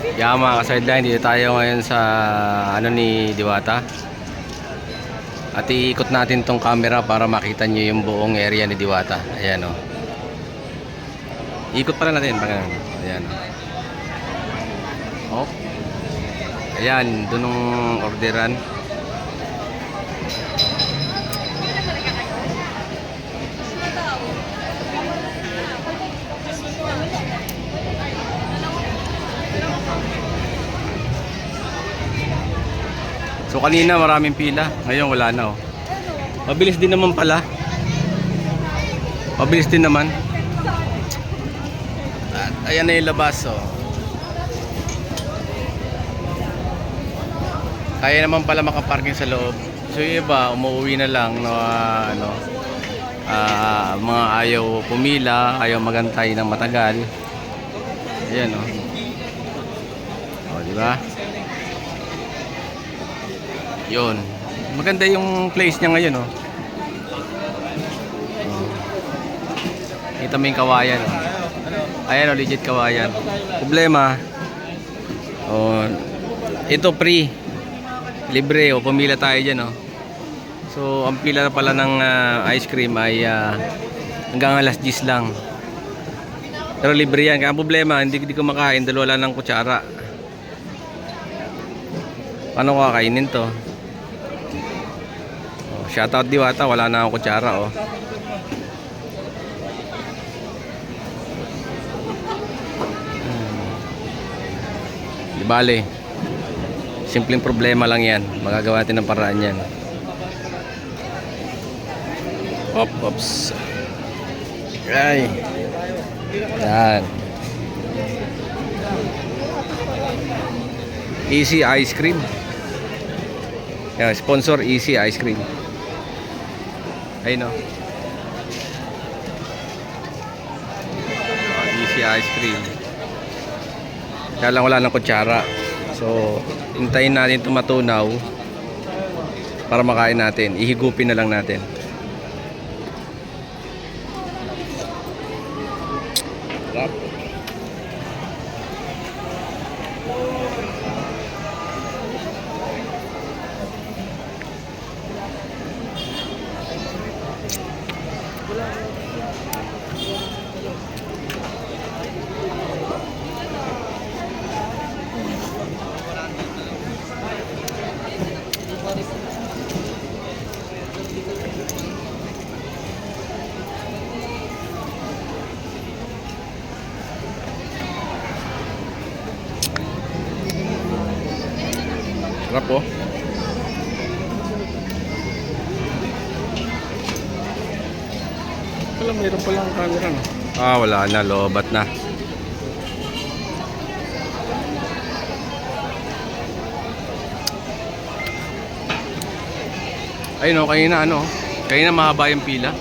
Yeah mga ka-sideline, dito tayo ngayon sa ano ni Diwata. At iikot natin tong camera para makita nyo yung buong area ni Diwata. Ayan o. Ikot pala natin. Ayan o. Oh. Ayan, doon nung orderan. So kanina maraming pila, ngayon wala na oh. Mabilis din naman pala. Mabilis din naman. At ayan na yung labas oh. Kaya naman pala makaparking sa loob. So yung iba, umuwi na lang no, ah, ano, ah, mga ayaw pumila, ayaw magantay ng matagal. Ayan oh. Oh, di ba? Yun. Maganda yung place niya ngayon, oh. Kita mo yung kawayan, oh. Ayan, oh, legit kawayan. Problema, oh, ito free. Libre, oh. Pumila tayo dyan, oh. So, ang pila pala ng ah, ice cream ay ah, hanggang alas 10 lang. Pero libre yan. Kaya ang problema, hindi, hindi ko makain dahil wala ng kutsara. Paano ko kakainin to? Shoutout Diwata, wala na akong kutsara oh. Hmm. Di bale. Simpleng problema lang yan. Magagawa natin ng paraan yan. Op, ops. Ay. Yan. Easy Ice Cream. Yan, sponsor Easy Ice Cream. Ayun o. Oh, easy Ice Cream. Kaya lang wala ng kutsara. So, hintayin natin ito matunaw para makain natin. Ihigupin na lang natin. Sarap. Sarap po. Wala, mayroon palang camera no? Ah, wala na. Lobat na. Ayun o, kanina ano. Kanina mahaba yung pila.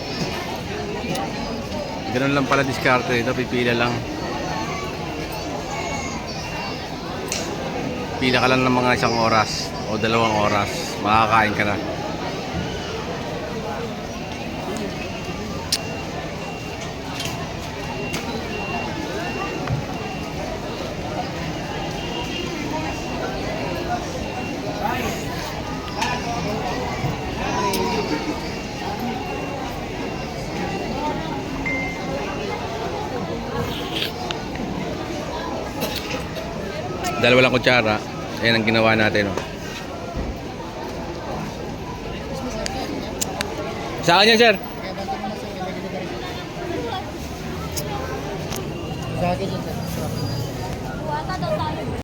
Ganun lang pala diskarte dito. Pipila lang. Pila ka lang ng mga isang oras o dalawang oras. Makakain ka na. Dalawa lang kutsara. Ayan ang ginawa natin. Oh. Sa akin yan, sir. Sa akin yun, sir.